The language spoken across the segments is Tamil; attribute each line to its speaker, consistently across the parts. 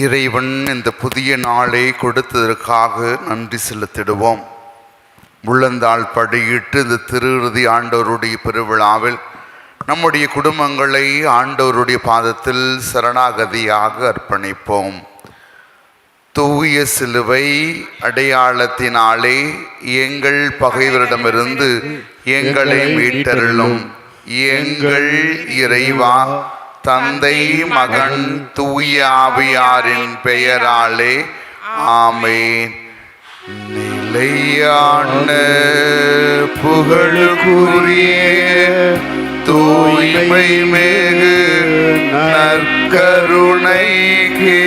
Speaker 1: இறைவன் இந்த புதிய நாளை கொடுத்ததற்காக நன்றி செலுத்திடுவோம். முள்ளந்தாள் படியிட்டு இந்த திருவிருதி ஆண்டவருடைய பெருவிழாவில் நம்முடைய குடும்பங்களை ஆண்டவருடைய பாதத்தில் சரணாகதியாக அர்ப்பணிப்போம். தூய சிலுவை அடையாளத்தினாலே எங்கள் பகைவரிடமிருந்து எங்களை மீட்டருளும். எங்கள் இறைவா தந்தை மகன் தூய ஆவியாரின் பெயராலே ஆமேன். நிலையான புகழுக்குரிய தூய்மை மேகு நற்கருணைகே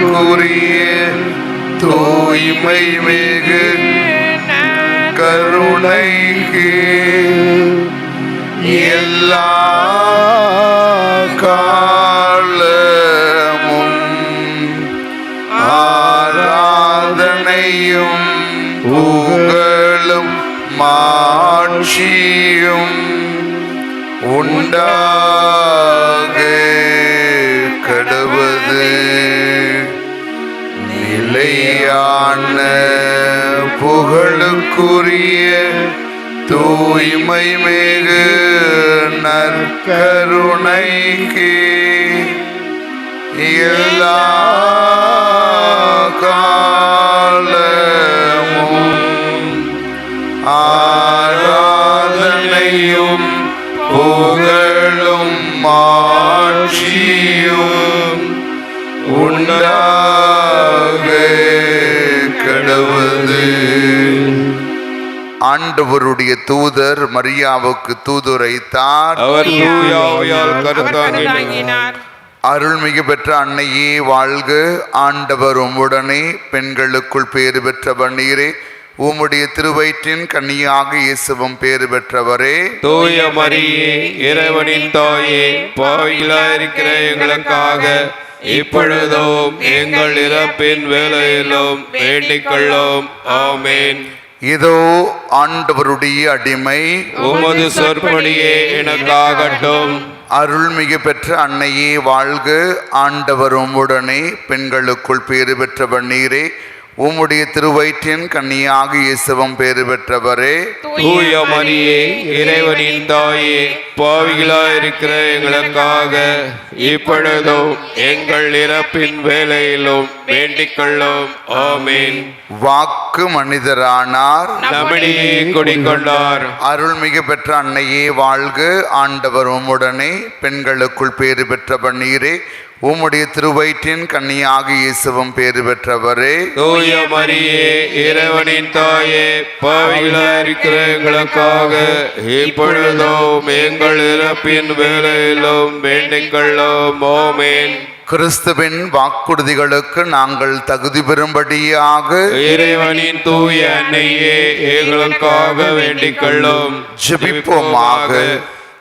Speaker 1: கூறிய தூய்மை மிகு கருணைக்கு எல்லா காலமும் ஆராதனையும் புகழும் மாட்சியும் உண்டா நிலையான புகழுக்குரிய தூய்மை மிகு நற்கருணைக்கு எல்லா காலமும் ஆ ஆண்டவருடைய தூதர் மரியாவுக்கு தூதுரைத்தார்
Speaker 2: அவர் தூயாவியால் கருத்தாங்கினார்
Speaker 3: தாங்கினார்
Speaker 1: அருள்மிகு பெற்ற அன்னையே வாழ்க. ஆண்டவர் உம்முடனே பெண்களுக்குள் பேறு பெற்றவர் நீரே உம்முடைய திருவயிற்றின் கன்னியாக இயேசுவும் பேறு பெற்றவரே.
Speaker 2: தூய மரியே இறைவனின் தாயே பாவிலா இருக்கிற எங்களுக்காக இப்பொழுதும் எங்கள் இறப்பின் வேலையிலும் வேண்டிக் கொள்ளும் ஆமேன்.
Speaker 1: இதோ ஆண்டவருடைய அடிமை.
Speaker 2: உமது சொற்படியே எனக்காகட்டும்.
Speaker 1: அருள்மிகு பெற்ற அன்னையே வாழ்க. ஆண்டவர் உம்முடனே பெண்களுக்குள் பேறு பெற்றவர் நீரே. உம்முடைய திருவயிற்றின் கன்னியாக இயேசுவும் பேறு பெற்றவரே.
Speaker 2: தூய மரியே இறைவனின் தாயே பாவிகளா இருக்கிற எங்களுக்காக இப்பொழுதும் எங்கள் இறப்பின் வேலையிலும் வேண்டிக் கொள்ளும். ஆமேன்.
Speaker 1: வாக்கு மனிதரானார்.
Speaker 2: நம்மிடையே குடிக்கொண்டார்.
Speaker 1: அருள்மிகு பெற்ற அன்னையே வாழ்க. ஆண்டவர் உம்முடனே பெண்களுக்குள் பேறு பெற்றவர் நீரே உம்முடைய திருவயிற்றின் கன்னியாக இயேசுவும் பேறு பெற்றவரே.
Speaker 2: தூய மரியே இறைவனின் தாயே பாவிகளா இருக்கிற எங்களுக்காக இப்பொழுதும் எங்கள் இறப்பின் வேலையிலும் வேண்டிக் கொள்ளும் ஆமேன்.
Speaker 1: கிறிஸ்துவின் வாக்குறுதிகளுக்கு நாங்கள் தகுதி பெறும்படியாக
Speaker 2: இறைவனின் தூய அன்னையே எங்களுக்காக வேண்டிக் கொள்ளும்
Speaker 1: ஜெபிப்போமாக.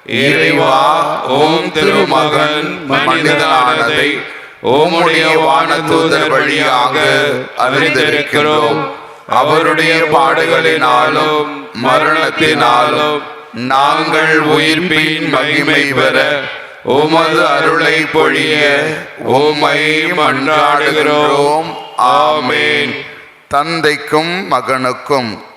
Speaker 2: இறைவா ஓம் திருமகன் மனிதனானதை வான வானதூதர் வழியாக அறிந்திருக்கிறோம். அவருடைய பாடுகளினாலும் மரணத்தினாலும் நாங்கள் உயிர்ப்பின் மகிமை பெற உமது அருளை பொழிய உம்மை மன்றாடுகிறோம். ஆமேன்.
Speaker 1: தந்தைக்கும் மகனுக்கும்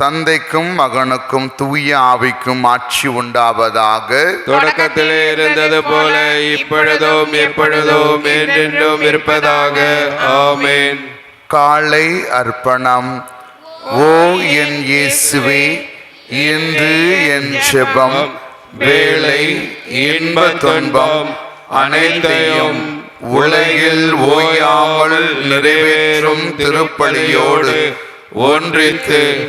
Speaker 1: தந்தைக்கும் மகனுக்கும் தூய ஆவிக்கும் ஆட்சி உண்டாவதாக.
Speaker 2: தொடக்கத்தில் இருந்தது போல இப்பொழுதும் எப்பொழுதும் என்றென்றும் இருப்பதாக. ஆமேன்.
Speaker 1: காலை அர்ப்பணம். ஓ என் இயேசுவே இன்று என் செபம். வேலை இன்ப துன்பம்
Speaker 2: அனைத்தையும் உலகில் ஓயாமல் நிறைவேறும் திருப்பலியோடு ஒன்றித்து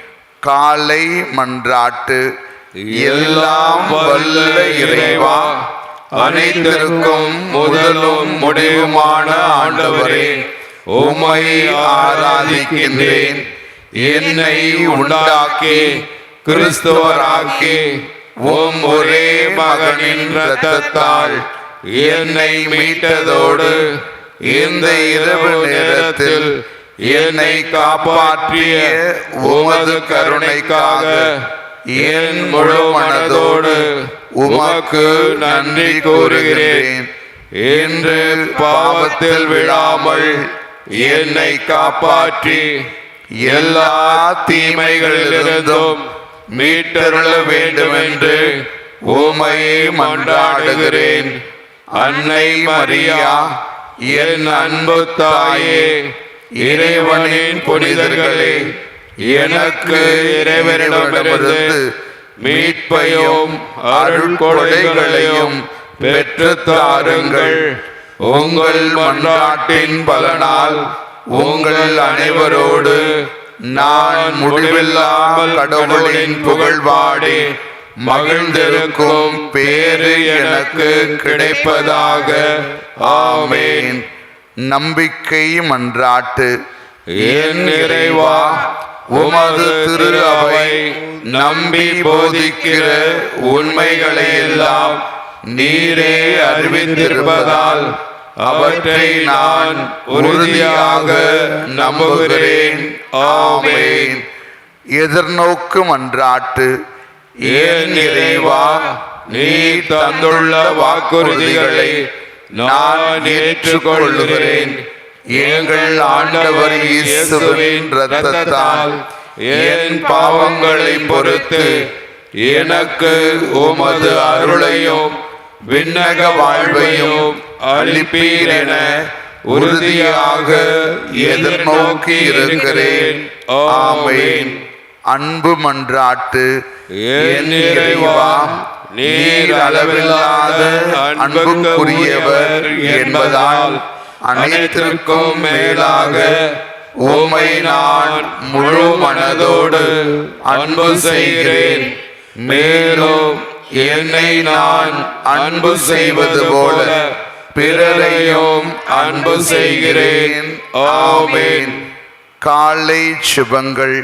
Speaker 1: காலை மன்றாட்டு. எல்லாம் வல்ல இறைவா
Speaker 2: அனைத்திற்கும் முதலும் முடிவுமான ஆண்டவரே உமை ஆராதிக்கின்றேன். என்னை உண்டாக்கி கிறிஸ்துவராக்கி உம் ஒரே மகனின் ரத்தத்தால் என்னை மீட்டதோடு இந்த இரவு நேரத்தில் என்னை காப்பாற்றிய உமது கருணைக்காக என் முழு மனதோடு உமக்கு நன்றி கூறுகிறேன் என்று பாவத்தில் விழாமல் என்னை காப்பாற்றி எல்லா தீமைகளிலிருந்தும் மீட்டருள வேண்டும் என்று உமையை மன்றாடுகிறேன். அன்னை மரியா என் அன்பு தாயே இறைவனின் புனிதர்களே எனக்கு இறைவனிடமிருந்து மீட்பையும் அருள் கொடைகளையும் பெற்று தாருங்கள். உங்கள் மன்றாட்டின் பலனால் உங்கள் அனைவரோடு நான் முடிவில்லாமல் கடவுளின் புகழ்பாடி மகிழ்ந்திருக்கும் பேரு எனக்கு கிடைப்பதாக. ஆமேன்.
Speaker 1: நம்பிக்கை மன்றாட்டு
Speaker 2: என் இறைவா உமது திரு அவை நம்பி போதிக்கிற உண்மைகளை எல்லாம் நீரே அறிவித்திருப்பதால் அவற்றை நான் உறுதியாக நம்புகிறேன். ஆமேன்.
Speaker 1: எதிர்நோக்கு மன்றாட்டு
Speaker 2: என் இறைவா நீ தந்துள்ள வாக்குறுதிகளை நான் ஏற்றுக்கொள்ளுகிறேன். எங்கள் ஆண்டவர் இயேசுவின் ரத்தத்தால் என் பாவங்களை பொறுத்து எனக்கு உமது அருளையும் விண்ணக வாழ்வையும் அளிப்பீர் என உறுதியாக எதிர்நோக்கி இருக்கிறேன். ஆமேன்.
Speaker 1: அன்பு மன்றாட்டு
Speaker 2: என் நிறைவாம் நீர் அளவில்லாத அன்புக்குரியவர் என்பதால் அனைத்திற்கும் மேலாக உமை நான் முழு மனதோடு அன்பு செய்கிறேன். மேலும் என்னை நான் அன்பு செய்வது போல பிறரையும் அன்பு செய்கிறேன். ஆமேன்.
Speaker 1: காலை சுபங்கள்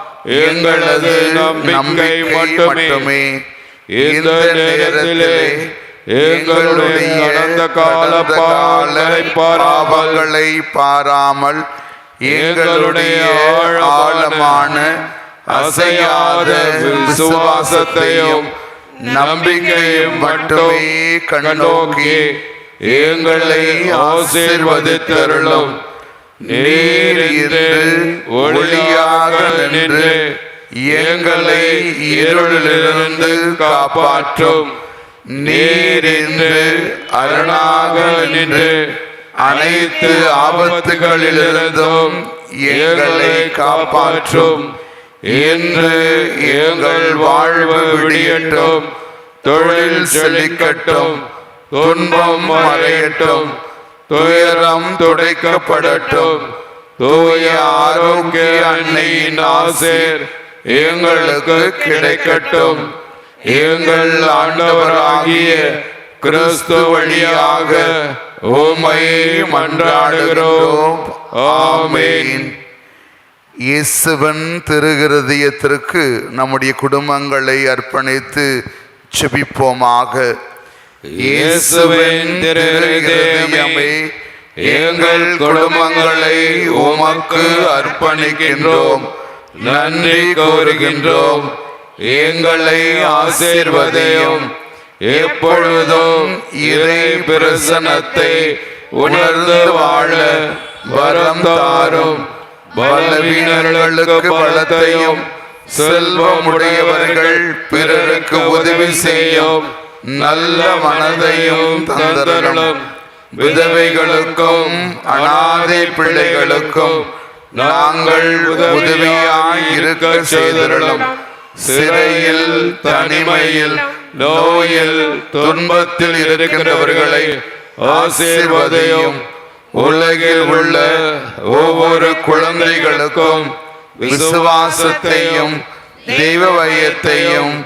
Speaker 2: எங்களது நம்பிக்கை மட்டுமே. இந்த நேரத்திலே எங்களுடைய கடந்த கால பாராமல்
Speaker 1: பாவங்களை பாராமல் எங்களுடைய ஆழமான அசையாத விசுவாசத்தையும் நம்பிக்கையும் மட்டுமே கண்ணோக்கி
Speaker 2: எங்களை ஆசீர்வதித்தருளும். நீர் இன்று ஒளியாக நின்று எங்களை இருளிலிருந்து காப்பாற்றும். நீர் இன்று அரணாக நின்று
Speaker 1: அனைத்து ஆபத்துகளிலிருந்தும் எங்களை காப்பாற்றும்.
Speaker 2: இன்று எங்கள் வாழ்வு விடியட்டும் தொழில் செழிக்கட்டும் துன்பம் மறையட்டும். துயரம் துடைக்கப்படட்டும். தூய ஆரோக்கிய அன்னையின் ஆசேர் எங்களுக்கு கிடைக்கட்டும். எங்கள் ஆண்டவராகிய கிறிஸ்து வழியாக உம்மை மன்றாடுகிறோம். ஆமென்.
Speaker 1: இயேசுவன் திருகிருதியத்திற்கு நம்முடைய குடும்பங்களை அர்ப்பணித்து செபிப்போமாக
Speaker 2: இயேசுவின் திருஹிருதயமே, எங்கள் குடும்பங்களை உமக்கு அர்ப்பணிக்கின்றோம். நன்றி கோருகின்றோம் எங்களை ஆசீர்வதையும். எப்பொழுதும் இறை பிரசனத்தை உணர்ந்து வாழ வரம் தாரும். பலவீனர்களுக்கு பலத்தையும் செல்வம் உடையவர்கள் பிறருக்கு உதவி செய்யும். நல்ல மனதையும் தந்தரலும் விதவைகளுக்கும் அனாதை பிள்ளைகளுக்கும் நாங்கள் உதவியாய் இருக்க செய்தருளும். சிறையில் தனிமையில் நோயில் துன்பத்தில் இருக்கிறவர்களை ஆசீர்வதையும். உலகில் உள்ள ஒவ்வொரு குழந்தைகளுக்கும் விசுவாசத்தையும் தெய்வ வையத்தையும்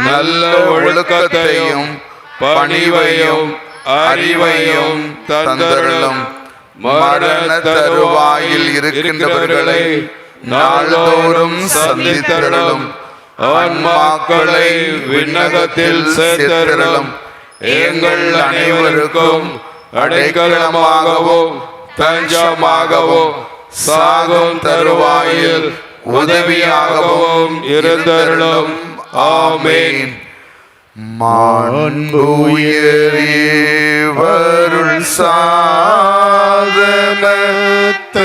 Speaker 2: நல்ல ஒழுக்கத்தையும் பணிவையும் அறிவையும் தந்தருளும். மரண தருவாயில் இருக்கின்றவர்களை நாள்தோறும் சந்தித்தருளும். ஆன்மாக்களை விண்ணகத்தில் சேர்த்தருளும். எங்கள் அனைவருக்கும் அடைக்கலமாகவும் தஞ்சமாகவும் சாகும் தருவாயில் உதவியாகவும் இருந்தருளும். ஆமேன்.
Speaker 1: மாண்புயரேவருள் சாதனத்தை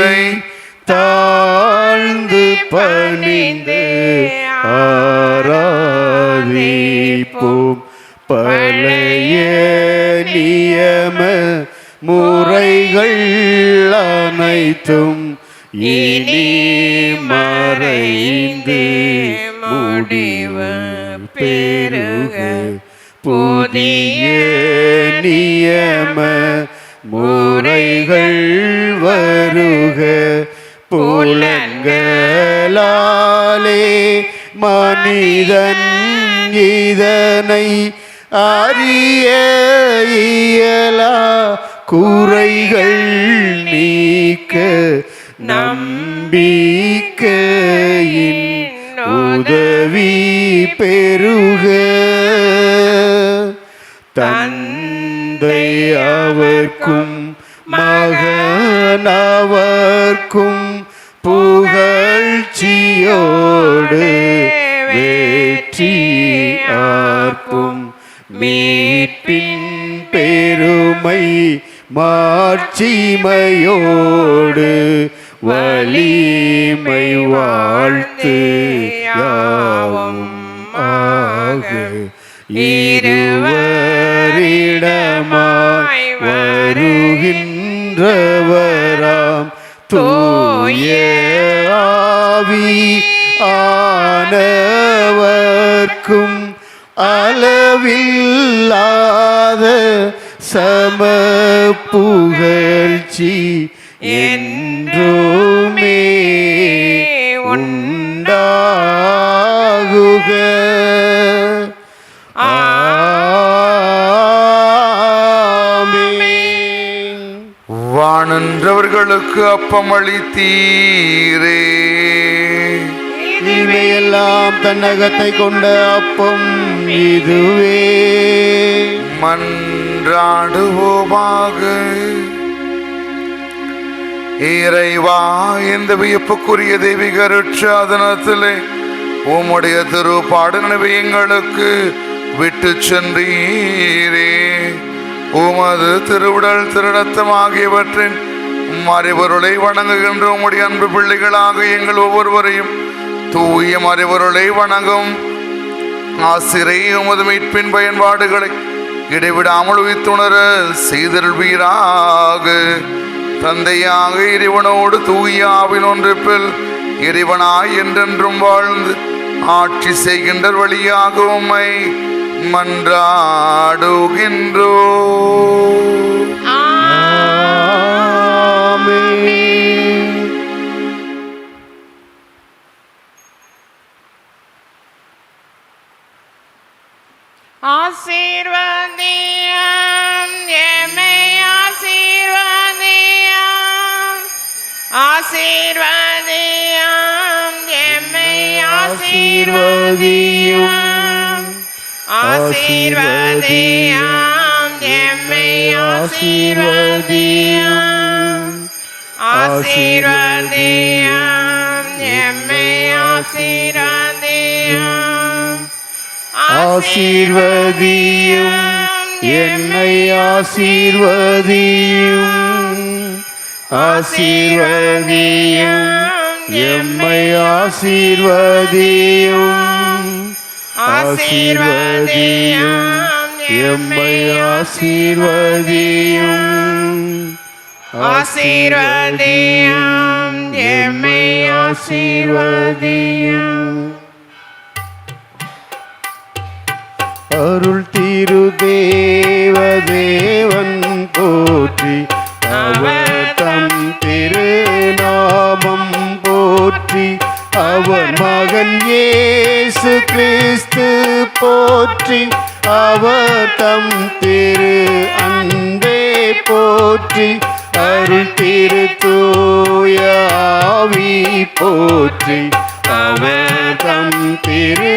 Speaker 3: புதிய நியம முறைகள் வருக புலங்களாலே மனிதன் இதனை அறிய இயலா குறைகள் நீக்க நம்பிக்கையின் உதவி பெருக அவர்க்கும் மகனவர்க்கும் புகழ்ச்சியோடு வெற்றி ஆர்க்கும். மீட்பின் பெருமை மாட்சிமையோடு வலிமை வாழ்த்து யாவும் ஆக. இருவரிடமா வருகின்றவராம். தூயவி ஆனவர்க்கும் அளவில்லாத சம புகழ்ச்சி என்றுமே
Speaker 1: வானன்றவர்களுக்கு அப்பம் அளித்தீரே
Speaker 3: இவையெல்லாம் தன்னகத்தை கொண்ட அப்பம் இதுவே.
Speaker 1: மன்றாடுவோமாக. இறைவா இந்த வியப்புக்குரிய தெய்வீக அருட்சாதனத்திலே உம்முடைய திருப்பாடு நினைவை எங்களுக்கு விட்டு சென்றீரே. உமது திருவுடல் திருநத்தம் ஆகியவற்றின் மறைபொருளை வணங்குகின்ற உம்முடைய அன்பு பிள்ளைகளாக எங்கள் ஒவ்வொருவரையும். தூய மறைபொருளை வணங்கும். ஆசிரை உமது மீட்பின் பயன்பாடுகளை இடைவிடாமல் உயிர்த்துணர செய்தருள்வீராக. தந்தையாக இறைவனோடு தூயாவின் ஒன்றிப்பில் இறைவனாய் என்றென்றும் வாழ்ந்து ஆட்சி செய்கின்ற வழியாக உம்மை மன்றாடுகின்றோ
Speaker 4: ஆசீர்வதியம் எம்மை ஆசீர்வதியம். ஆசீர்வதியம் எம்மை ஆசீர்வதியம். ஆசீர்வதியம் எம்மை ஆசீர்வதியம். ஆசீர்வதியம் எம்மை ஆசீர்வதியம்.
Speaker 3: ஆசீர்வதியும் என்னை ஆசீர்வதியும். ஆசீர்வதியும் எம்மை ஆசீர்வதியும். ஆசீர்வதியும் எம்மை ஆசீர்வதியும்.
Speaker 4: ஆசீர்வதியும் எம்மை ஆசீர்வதியும்.
Speaker 3: திரு தேவ தேவன் போற்றி அவர் தம் திருநாமம் போற்றி அவர் மகன் இயேசு கிறிஸ்து போற்றி அவர் தம் திரு அன்பே போற்றி அருள் திரு தூய ஆவி போற்றி அவர் தம் திரு